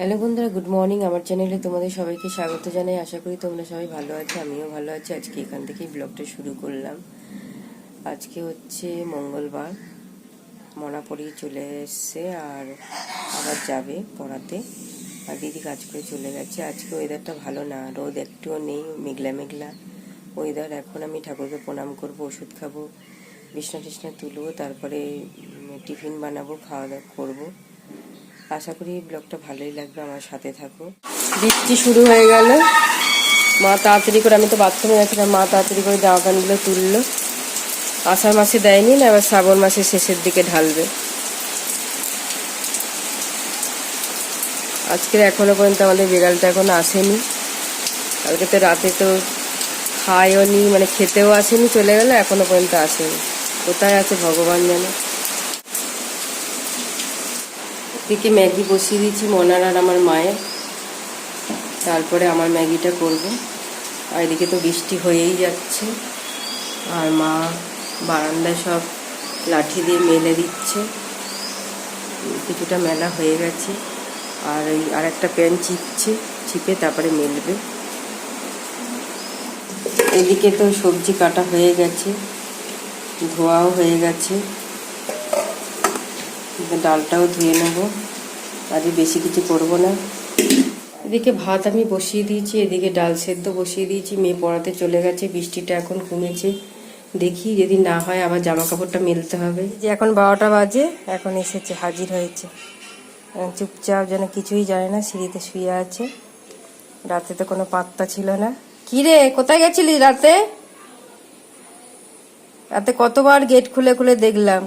Hello বন্ধুরা, good morning. আমার চ্যানেলে তোমাদের সবাইকে স্বাগত জানাই। আশা করি তোমরা সবাই ভালো আছো, আমিও ভালো আছি। আজকে এখান থেকেই ব্লগটা শুরু করলাম। আজকে হচ্ছে মঙ্গলবার মনা পড়িয়ে চলে এসছে আর আবার যাবে পড়াতে। আর দিদি কাজ করে চলে গেছে। আজকে ওয়েদারটা ভালো না, রোদ একটুও নেই, মেঘলা মেঘলা ওয়েদার এখন আমি ঠাকুরকে প্রণাম করব, ওষুধ খাব, বিছনা টিছনা তুলবো, তারপরে টিফিন বানাবো খাওয়া দাওয়া করব। আশা করি ব্লগটা ভালোই লাগবে, আমার সাথে থাকো। বৃষ্টি শুরু হয়ে গেল। মা তাড়াতাড়ি করে, আমি তো বাথরুমে গেছিলাম, মা তাড়াতাড়ি করে জামা প্যান্টগুলো তুললো। আষাঢ় মাসে দেয়নি না, এবার শ্রাবণ মাসের শেষের দিকে ঢালবে। আজকের এখনও পর্যন্ত আমাদের বিড়ালটা এখনও আসেনি। কালকে তো রাতে তো খায়ও নি মানে খেতেও আসেনি, চলে গেল, এখনও পর্যন্ত আসেনি। কোথায় আছে ভগবান জানে। দিকে ম্যাগি বসিয়ে দিয়েছি, মনার আর আমার মায়ের। তারপরে আমার ম্যাগিটা করব। আর এদিকে তো বৃষ্টি হয়েই যাচ্ছে। আর মা বারান্দায় সব লাঠি দিয়ে মেলে দিচ্ছে। কিছুটা মেলা হয়ে গেছে। আর ওই আর একটা প্যান চিপছে, চিপে তারপরে মেলবে। এদিকে তো সবজি কাটা হয়ে গেছে, ধোয়াও হয়ে গেছে। ডালটাও ধুয়ে নেব। আজ বেশি কিছু করব না। এদিকে ভাত আমি বসিয়ে দিয়েছি এদিকে ডাল সেদ্ধ বসিয়ে দিয়েছি মেয়ে পড়াতে চলে গেছে বৃষ্টিটা এখন কমেছে। দেখি যদি না হয় আবার জামা কাপড়টা মেলতে হবে। যে এখন বারোটা বাজে এখন এসেছে হাজির হয়েছে। চুপচাপ যেন কিছুই জানে না সিঁড়িতে শুয়ে আছে। রাতে তো কোনো পাত্তা ছিল না। কি রে কোথায় গেছিলি রাতে? রাতে কতবার গেট খুলে খুলে দেখলাম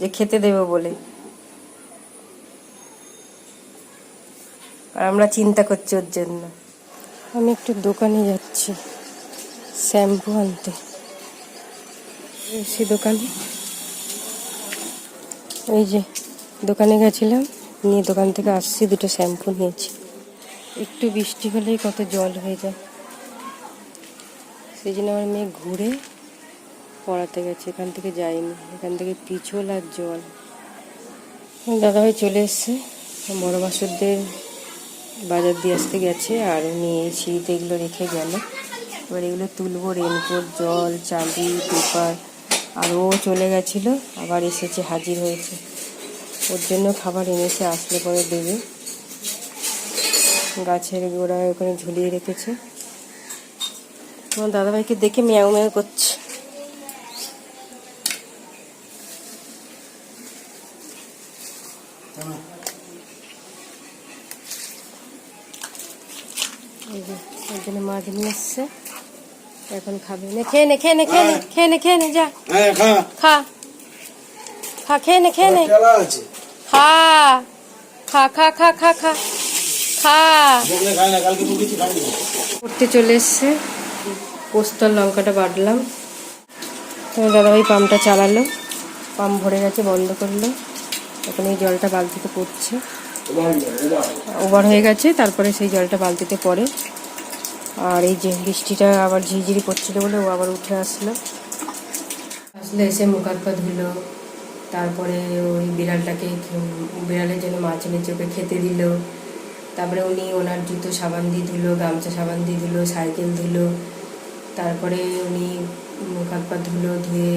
যে খেতে দেবো বলে। আর আমরা চিন্তা করছি ওর জন্য। আমি একটু দোকানে যাচ্ছি, শ্যাম্পু আনতে। সে দোকানে? এই যে, দোকানে গেছিলাম, নিয়ে দোকান থেকে আসছি, দুটো শ্যাম্পু নিয়েছি। একটু বৃষ্টি হলেই কত জল হয়ে যায়। সেই জন্য আমার মেয়ে ঘুরে পড়াতে গেছে, এখান থেকে যায়নি। এখান থেকে পিছল আর জল। দাদাভাই চলে এসছে, বড় বাসুরদের বাজার দিয়ে আসতে গেছে আর উনি এই সিঁড়িতে এগুলো রেখে গেল। এবার এগুলো তুলবো রেনকোট জল, চাবি পেপার আর ও চলে গেছিল, আবার এসেছে, হাজির হয়েছে। ওর জন্য খাবার এনেছে, আসলে পরে দেবে। গাছের গোড়ায় ওখানে ঝুলিয়ে রেখেছে। তোমার দাদাভাইকে দেখে ম্যাও ম্যাও করছে এই যে ওর জন্য মাছ নিয়ে এসছে এখন খাবে। নে খেয়ে নে খেয়ে নে খেয়ে নে খেয়ে নে খেয়ে নে যা। খা। খা। খেয়ে নে খেয়ে নে। খা। খা খা খা খা খা। খা। করতে চলে এসছে। পোস্ত আর লঙ্কাটা বাটলাম। তোমার দাদাভাই পাম্পটা চালালো। পাম্প ভরে গেছে বন্ধ করল। এখন এই জলটা বালতিতে পড়ছে। ওভার হয়ে গেছে তারপরে সেই জলটা বালতিতে পড়ে। আর এই যে বৃষ্টিটা আবার ঝিরিঝিরি পড়ছিল বলে ও আবার উঠে আসলো। আসলে এসে মুখ হাত পা ধুলো, তারপরে ওই বিড়ালটাকে বিড়ালের জন্য মাছ এনেছে ওকে খেতে দিল। তারপরে উনি ওনার জুতো সাবান দিয়ে ধুলো, গামছা সাবান দিয়ে ধুলো, সাইকেল ধুলো। তারপরে উনি মুখ পা ধুলো, ধুয়ে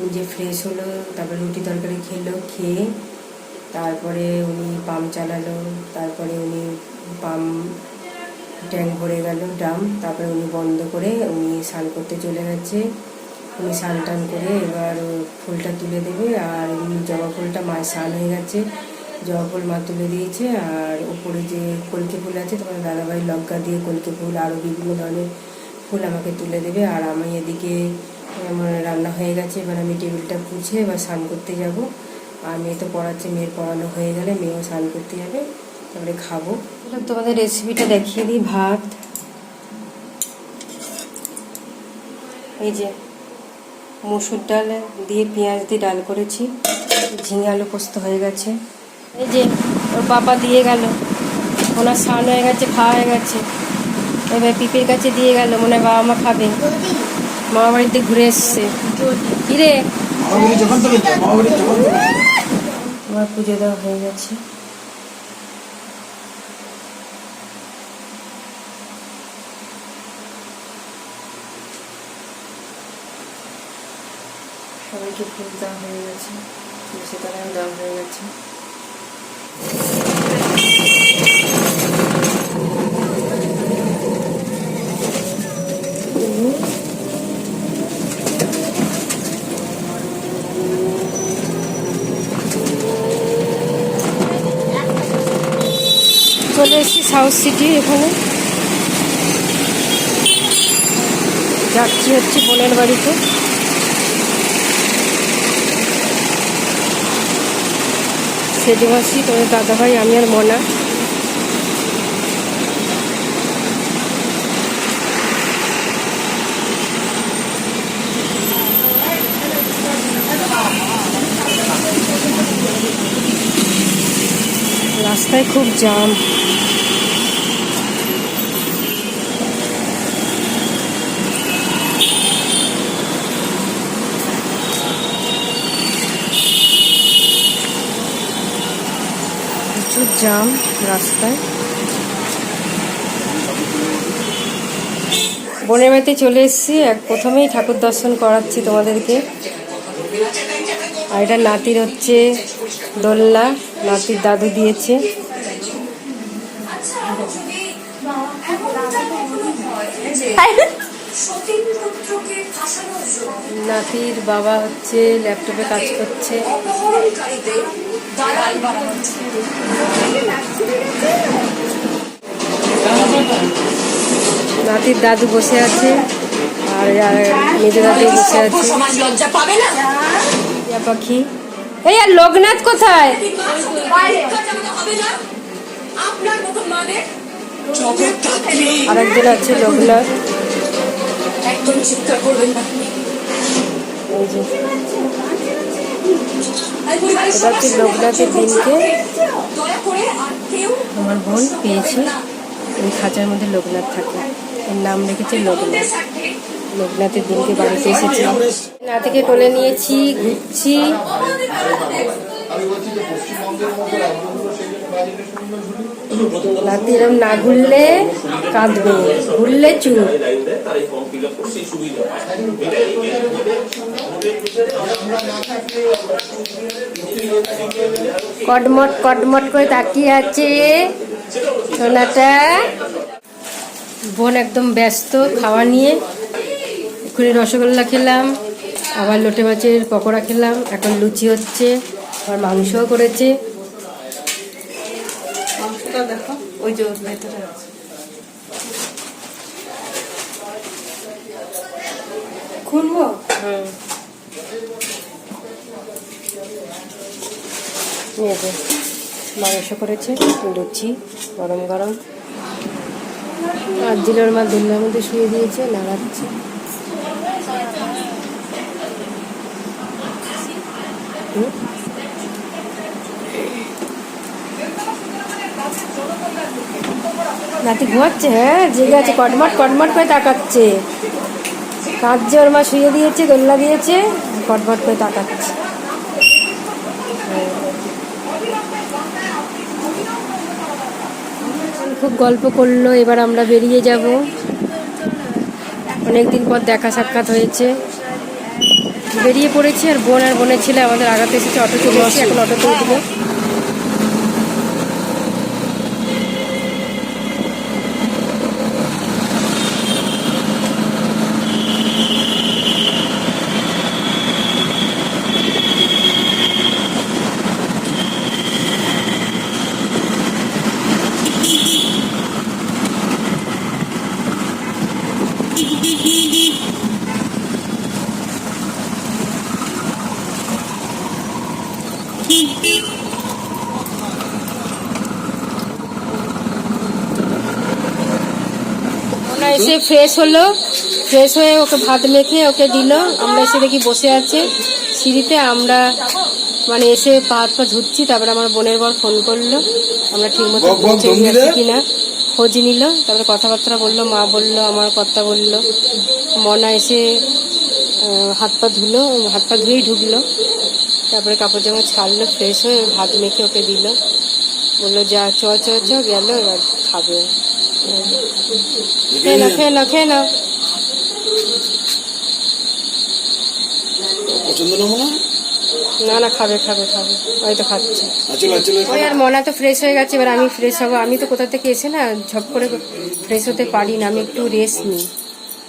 নিজে ফ্রেশ হলো, তারপরে রুটি তরকারি খেলো, খেয়ে তারপরে উনি পাম্প চালালো, তারপরে উনি পাম্প ট্যাঙ্ক ভরে গেল ড্রাম তারপরে উনি বন্ধ করে উনি স্নান করতে চলে গেছে। উনি স্নান টান করে এবার ফুলটা তুলে দেবে আর এমনি জবা ফুলটা মায়ের স্নান হয়ে গেছে। জবা ফুল মা তুলে দিয়েছে আর উপরে যে কলকে ফুল আছে, তোমার দাদাভাই লঙ্কা দিয়ে কলকে ফুল আরও বিভিন্ন ধরনের ফুল আমাকে তুলে দেবে। আর আমি এদিকে, আমার রান্না হয়ে গেছে, এবার আমি টেবিলটা পুছে এবার স্নান করতে যাব। আর মেয়ে তো পড়াচ্ছে, মেয়ের পড়ানো হয়ে গেলে মেয়েও স্নান করতে যাবে, তারপরে খাব। এবার তোমাদের রেসিপিটা দেখিয়ে দিই ভাত। এই যে মুসুর ডাল দিয়ে পেঁয়াজ দিয়ে ডাল করেছি ঝিঙে আলু পোস্ত হয়ে গেছে। এই যে ওর বাবা দিয়ে গেল ওনার স্নান হয়ে গেছে খাওয়া হয়ে গেছে। এবার পিপির কাছে দিয়ে গেল মনে হয় বাবা মা খাবে। মামা বাড়িতে ঘুরে এসছে। কিরে? আমার পুজো দেওয়া হয়ে গেছে। সবাইকে ফুল দেওয়া হয়ে গেছে তলায় দেওয়া হয়ে গেছে। চলে এসেছি সাউথ সিটি এখানে। যাচ্ছি হচ্ছে বোনের বাড়িতে। সেজে তোমাদের দাদা ভাই আমি আর মনা। রাস্তায় খুব জাম জাম রাস্তায়। বোনের বাড়িতে চলে এসেছি। এক প্রথমেই ঠাকুর দর্শন করাচ্ছি তোমাদেরকে। আর এটা নাতির হচ্ছে দোলনা। নাতির দাদু দিয়েছে। নাতির বাবা হচ্ছে ল্যাপটপে কাজ করছে। দালাল নাতির দাদু বসে আছে আর মেজো দাদু বসে আছে। লজ্জা পাবে না পাখি। এই আর লোকনাথ কোথায়? বাইরে জানানো হবে না আপনার মতো জগদ্ধাত্রী আর একজন আছে লোকনাথ। একদম চিৎকার করবেন না এটা হচ্ছে লোকনাথের দিনকে আমার বোন পেয়েছে। এই খাঁচার মধ্যে লোকনাথ থাকে। এর নাম রেখেছে লোকনাথ। লোকনাথের দিনকে বাড়িতে এসেছি। নাতিকে কোলে নিয়েছি, ঘুরছি। নাতি এরকম না ঘুরলে কাঁদবে, ঘুরলে চুপ। কটমট কটমট করে তাকিয়ে আছে সোনাটা। বোন একদম ব্যস্ত খাওয়া নিয়ে। এক্ষুনি রসগোল্লা খেলাম আবার লোটে মাছের পকোড়া খেলাম এখন লুচি হচ্ছে আবার মাংসও করেছে। দেখো ওই যে ভেতরে আছে। খুলবো হুম। নিয়ে মাংস করেছে লুচি গরম গরম। আর জিলোর মা দুল্লার মধ্যে শুয়ে দিয়েছে লাগাচ্ছে? নাতি ঘুমাচ্ছে হ্যাঁ? জেগে আছে, কটমট কটমট করে তাকাচ্ছে। কাঁদছে ওর মা শুয়ে দিয়েছে দোল্লা দিয়েছে, কটমট করে তাকাচ্ছে। খুব গল্প করল, এবার আমরা বেরিয়ে যাব। অনেকদিন পর দেখা সাক্ষাৎ হয়েছে। বেরিয়ে পড়েছি আর বোন আর বোনের ছেলে আমাদের আগাতে এসেছে, অটো চলে এসেছে এখন অটো উঠবো ওরা এসে ফ্রেশ হলো ফ্রেশ হয়ে ওকে ভাত মেখে ওকে দিল। আমরা এসে দেখি বসে আছে সিঁড়িতে। আমরা মানে এসে পা হাত পা ধুচ্ছি তারপরে আমার বোনের বর ফোন করল। আমরা ঠিক মতো বক বক পৌঁছে গেছি কিনা খোঁজ নিল। তারপরে কথাবার্তা বলল মা বলল আমার কথা বলল। মনা এসে হাত পা ধুলো হাত পা ধুয়েই ঢুকলো। তারপরে কাপড় জামা ছাড়লো ফ্রেশ হয়ে ভাত মেখে ওকে দিল। বলল যা চ চ চ গেল এবার খাবে। খেয়ে নাও খেয়ে নাও খেয়ে নাও পছন্দ না মনে না না খাবে খাবে খাবে। হয়তো খাচ্ছে। আচল আচল ওই আর মনা তো ফ্রেশ হয়ে গেছে এবার আমি ফ্রেশ হব। আমি তো কোথা থেকে এসে না ঝপ করে ফ্রেশ হতে পারি না আমি একটু রেস্ট নিই।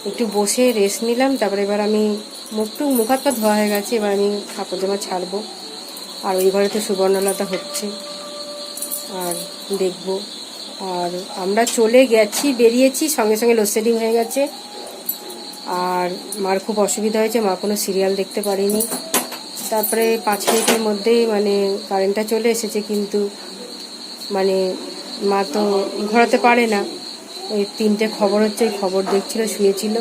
একটু বসে রেস্ট নিলাম তারপরে এবার আমি মুখটু মুখ হাত পা ধোয়া হয়ে গেছে এবার আমি কাপড় জামা ছাড়বো। আর ওই ঘরে তো সুবর্ণলতা হচ্ছে। আর দেখব। আর আমরা চলে গেছি, বেরিয়েছি, সঙ্গে সঙ্গে লোডশেডিং হয়ে গেছে। আর মার খুব অসুবিধা হয়েছে, মা কোনো সিরিয়াল দেখতে পারিনি। তারপরে পাঁচ মিনিটের মধ্যেই মানে কারেন্টটা চলে এসেছে কিন্তু মানে মা তো ঘোরাতে পারে না। ওই তিনটে খবর হচ্ছে, ওই খবর দেখছিল শুয়েছিল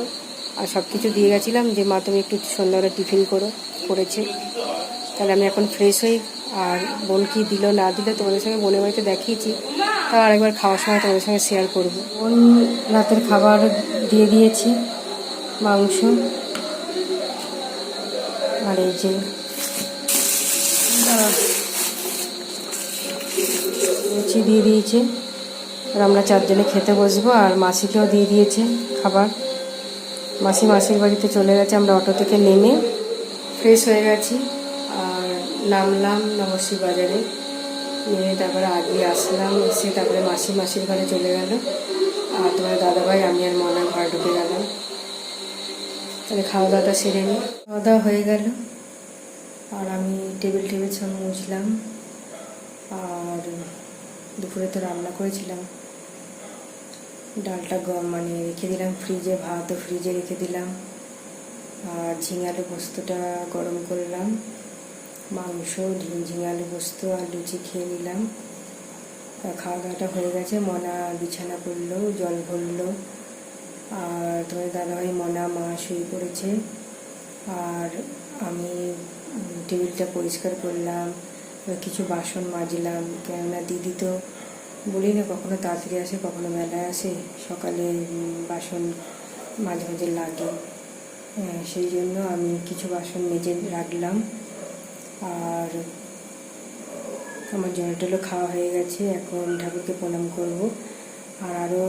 আর সব কিছু দিয়ে গেছিলাম যে, মা, তুমি একটু সন্ধ্যাবেলা টিফিন করো, করেছে। তাহলে আমি এখন ফ্রেশ হই। আর বোন কি দিল, না দিল তোমাদের সঙ্গে বোনের বাড়িতে দেখিয়েছি। তাও আরেকবার খাওয়ার সময় তোমাদের সঙ্গে শেয়ার করব। বোন রাতের খাবার দিয়ে দিয়েছি, মাংস আর এই যে লুচি দিয়ে দিয়েছে। আর আমরা চারজনে খেতে বসবো আর মাসিকেও দিয়ে দিয়েছে খাবার। মাসি মাসির বাড়িতে চলে গেছে, আমরা অটো থেকে নেমে ফ্রেশ হয়ে গেছি আর নামলাম নবশ্রী বাজারে। নেমে তারপরে আগে আসলাম, এসে তারপরে মাসি মাসির ঘরে চলে গেল। আর তোমার দাদাভাই, আমি আর মনা ঘরে ঢুকে গেলাম। তাহলে খাওয়া দাওয়াটা সেরে নিই খাওয়া দাওয়া হয়ে গেল। আর আমি টেবিল টেবিল সব মুছলাম। আর দুপুরে তো রান্না করেছিলাম। ডালটা গম মানে রেখে দিলাম ফ্রিজে ভাতও ফ্রিজে রেখে দিলাম। আর ঝিঙে আলু পোস্তটা গরম করলাম। মাংস ঝিঙে আলু পোস্ত আর লুচি খেয়ে নিলাম খাওয়া দাওয়াটা হয়ে গেছে মনা বিছানা করল জল ভরলো। আর তোমার দাদাভাই মনা মা শুয়ে পড়েছে। আর আমি টেবিলটা পরিষ্কার করলাম কিছু বাসন মাজলাম। কেননা দিদি তো বলি না কখনো তাড়াতাড়ি আসে কখনো বেলায় আসে। সকালে বাসন মাঝে মাঝে লাগে। হ্যাঁ, সেই জন্য আমি কিছু বাসন মেজে রাখলাম। আর আমার জল টলও খাওয়া হয়ে গেছে, এখন ঠাকুরকে প্রণাম করব। আর আরও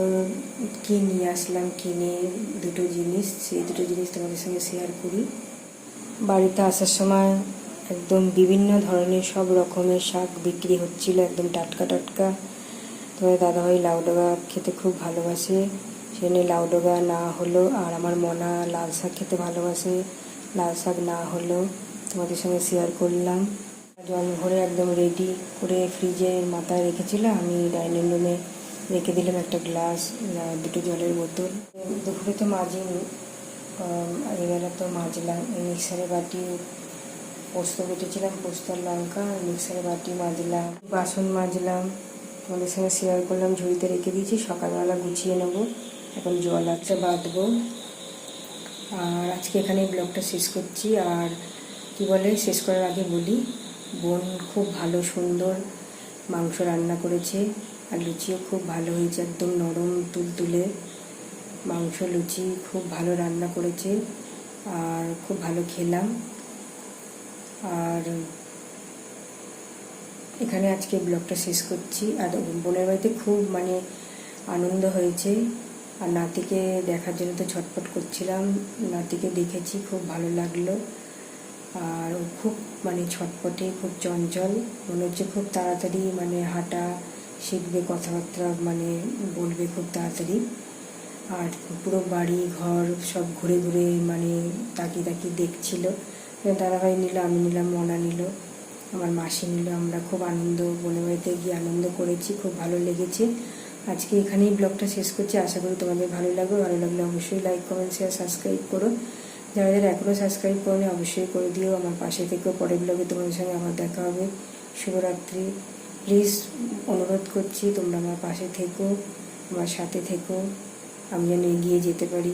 কি নিয়ে আসলাম, কিনে দুটো জিনিস, সেই দুটো জিনিস তোমাদের সঙ্গে শেয়ার করি। বাড়িতে আসার সময় একদম বিভিন্ন ধরনের সব রকমের শাক বিক্রি হচ্ছিল, একদম টাটকা টাটকা। তোমার দাদাভাই লাউ ডগা খেতে খুব ভালোবাসে সেখানে লাউ ডগা না হলো, আর আমার মনা লাল শাক খেতে ভালোবাসে, লাল শাক না হলো। তোমাদের সঙ্গে শেয়ার করলাম। জল ভরে একদম রেডি করে ফ্রিজের মাথায় রেখেছিল আমি ডাইনিং রুমে রেখে দিলাম একটা গ্লাস দুটো জলের বোতল। দুপুরে তো মাজিনি এবেলা তো মাজলাম। এই মিক্সারে বাটি, পোস্ত বেটেছিলাম, পোস্ত লঙ্কা মিক্সারে বাটি মাজলাম। বাসন মাজলাম। তোমাদের সঙ্গে শেয়ার করলাম, ঝুড়িতে রেখে দিয়েছি। সকালবেলা গুছিয়ে নেব। এখন জল আছে বাঁধবো। আর আজকে এখানে ব্লগটা শেষ করছি। আর কি বলে, শেষ করার আগে বলি, বোন খুব ভালো, সুন্দর, মাংস রান্না করেছে আর লুচিও খুব ভালো হয়েছে, একদম নরম, তুলতুলে। মাংস, লুচি খুব ভালো রান্না করেছে আর খুব ভালো খেলাম। আর এখানে আজকে ব্লগটা শেষ করছি। আর বোনের বাড়িতে খুব মানে আনন্দ হয়েছে। আর নাতিকে দেখার জন্য তো ছটফট করছিলাম। নাতিকে দেখেছি, খুব ভালো লাগল। আর ও খুব মানে ছটপটে, খুব চঞ্চল। মনে হচ্ছে খুব তাড়াতাড়ি মানে হাঁটা শিখবে, কথাবার্তা মানে বলবে খুব তাড়াতাড়ি। আর পুরো বাড়ি, ঘর সব ঘুরে ঘুরে মানে তাকিয়ে তাকিয়ে দেখছিল। দাদাভাই নিল, আমি নিলাম, মনা নিল, আমার মাসি নিল। আমরা খুব আনন্দ বোনের বাড়িতে গিয়ে আনন্দ করেছি, খুব ভালো লেগেছে। আজকে এখানেই ব্লগটা শেষ করছি। আশা করি তোমাদের ভালো লাগবে। ভালো লাগলে অবশ্যই লাইক কমেন্ট শেয়ার সাবস্ক্রাইব করো। যারা যারা এখনও সাবস্ক্রাইব করেনি, অবশ্যই করে দিও। আমার পাশে থেকেও পরের ব্লগে তোমাদের সঙ্গে আবার দেখা হবে। শুভরাত্রি। প্লিজ অনুরোধ করছি, তোমরা আমার পাশে থেকো, আমার সাথে থেকো। আমি যেন এগিয়ে যেতে পারি।